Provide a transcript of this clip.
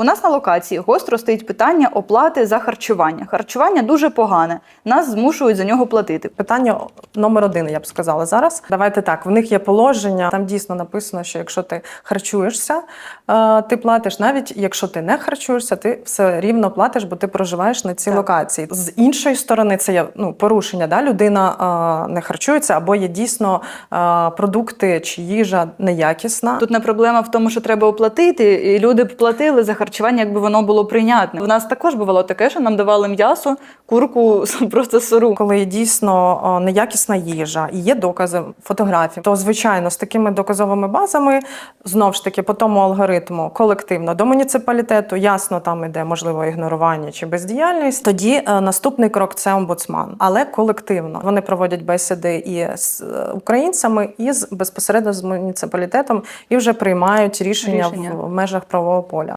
У нас на локації гостро стоїть питання оплати за харчування. Харчування дуже погане. Нас змушують за нього платити. Питання номер один, я б сказала зараз. Давайте так. В них є положення. Там дійсно написано, що якщо ти харчуєшся, е, ти платиш. Навіть якщо ти не харчуєшся, ти все рівно платиш, бо ти проживаєш на цій Так. локації. З іншої сторони, це є ну порушення. Да? Людина е, не харчується або є дійсно е, продукти чи їжа неякісна. Тут не проблема в тому, що треба оплатити, і люди б платили за харчування, якби воно було прийнятне. У нас також бувало таке, що нам давали м'ясо, курку просто сиру. Коли дійсно о, неякісна їжа і є докази фотографії, то звичайно з такими доказовими базами знов ж таки по тому алгоритму колективно до муніципалітету ясно там іде можливо ігнорування чи бездіяльність. Тоді е, наступний крок це омбудсман, але колективно вони проводять бесіди і з е, українцями, і з безпосередньо з муніципалітетом, і вже приймають рішення, Рішення. в межах правового поля.